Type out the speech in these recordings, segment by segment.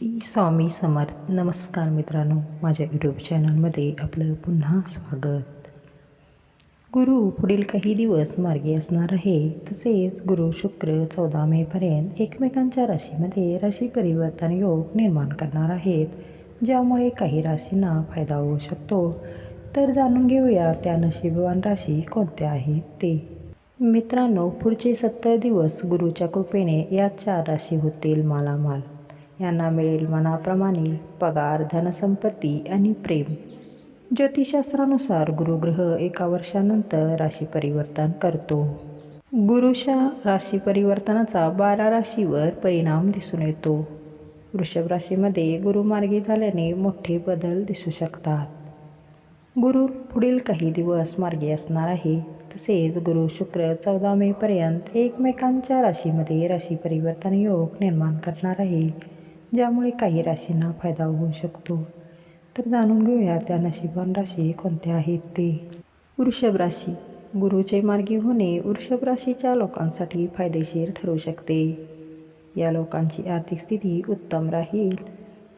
श्री स्वामी समर्थ. नमस्कार मित्रांनो माझ्या यूट्यूब चॅनलमध्ये आपलं पुन्हा स्वागत. गुरु पुढील काही दिवस मार्गी असणार आहे. तसेच गुरु शुक्र चौदा मेपर्यंत एकमेकांच्या राशीमध्ये राशी परिवर्तन योग निर्माण करणार आहेत ज्यामुळे काही राशींना फायदा होऊ शकतो. तर जाणून घेऊया त्या नशीबवान राशी कोणत्या आहेत ते. मित्रांनो पुढचे सत्तर दिवस गुरुच्या कृपेने या चार राशी होतील मालामाल. यांना मिळेल मनाप्रमाणे पगार धनसंपत्ती आणि प्रेम. ज्योतिषशास्त्रानुसार गुरुग्रह एका वर्षानंतर राशी परिवर्तन करतो. गुरुच्या राशी परिवर्तनाचा बारा राशीवर परिणाम दिसून येतो. वृषभ राशीमध्ये गुरुमार्गी झाल्याने मोठे बदल दिसू शकतात. गुरु पुढील काही दिवस मार्गी असणार आहे. तसेच गुरु शुक्र चौदा मेपर्यंत एकमेकांच्या राशीमध्ये राशी परिवर्तन योग निर्माण करणार आहे. ज्यामुळे काही राशींना फायदा होऊ शकतो. तर जाणून घेऊया त्या नशिबान राशी कोणत्या आहेत ते. वृषभ राशी. गुरुचे मार्गी होणे वृषभ राशीच्या लोकांसाठी फायदेशीर ठरू शकते. या लोकांची आर्थिक स्थिती उत्तम राहील.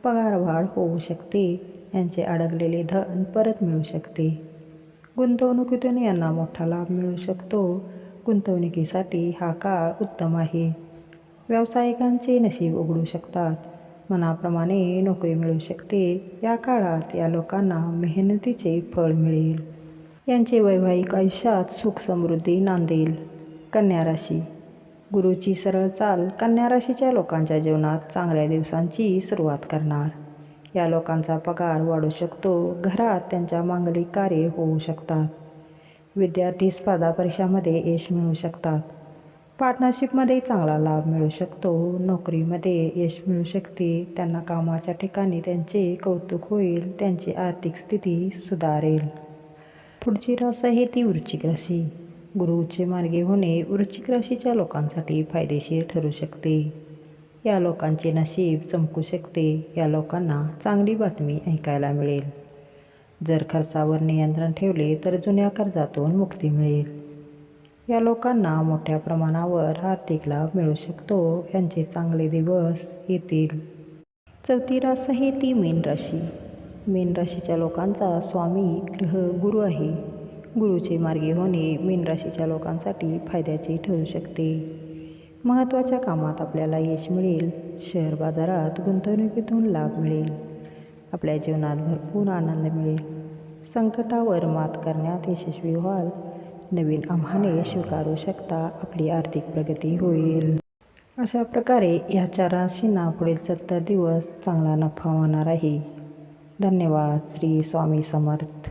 पगारवाढ होऊ शकते. यांचे अडकलेले धन परत मिळू शकते. गुंतवणुकीतून यांना मोठा लाभ मिळू शकतो. गुंतवणुकीसाठी हा काळ उत्तम आहे. व्यावसायिकांचे नशीब उघडू शकतात. मनाप्रमाणे नोकरी मिळू शकते. या काळात या लोकांना मेहनतीचे फळ मिळेल. यांचे वैवाहिक आयुष्यात सुख समृद्धी नांदेल. कन्या राशी. गुरुची सरळ चाल कन्या राशीच्या लोकांच्या जीवनात चांगल्या दिवसांची सुरुवात करणार. या लोकांचा पगार वाढू शकतो. घरात त्यांच्या मांगलिक कार्ये होऊ शकतात. विद्यार्थी स्पर्धा परीक्षामध्ये यश मिळू शकतात. पार्टनरशिपमध्ये चांगला लाभ मिळू शकतो. नोकरीमध्ये यश मिळू शकते. त्यांना कामाच्या ठिकाणी त्यांचे कौतुक होईल. त्यांची आर्थिक स्थिती सुधारेल. पुढची रास आहे ती वृश्चिक राशी. गुरुचे मार्गे होणे वृश्चिक राशीच्या लोकांसाठी फायदेशीर ठरू शकते. या लोकांचे नशीब चमकू शकते. या लोकांना चांगली बातमी ऐकायला मिळेल. जर खर्चावर नियंत्रण ठेवले तर जुन्या कर्जातून मुक्ती मिळेल. या लोकांना मोठ्या प्रमाणावर आर्थिक लाभ मिळू शकतो. यांचे चांगले दिवस येतील. चौथी रास आहे ती मीन राशी. मीन राशीच्या लोकांचा स्वामी ग्रह गुरु आहे. गुरुचे मार्गी होणे मीन राशीच्या लोकांसाठी फायद्याचे ठरू शकते. महत्त्वाच्या कामात आपल्याला यश मिळेल. शेअर बाजारात गुंतवणुकीतून लाभ मिळेल. आपल्या जीवनात भरपूर आनंद मिळेल. संकटावर मात करण्यात यशस्वी व्हाल. नवीन आव्हाने स्वीकारू शकता. आपली आर्थिक प्रगती होईल. अशा प्रकारे या चार राशींना पुढील सत्तर दिवस चांगला नफा होणार आहे. धन्यवाद. श्री स्वामी समर्थ.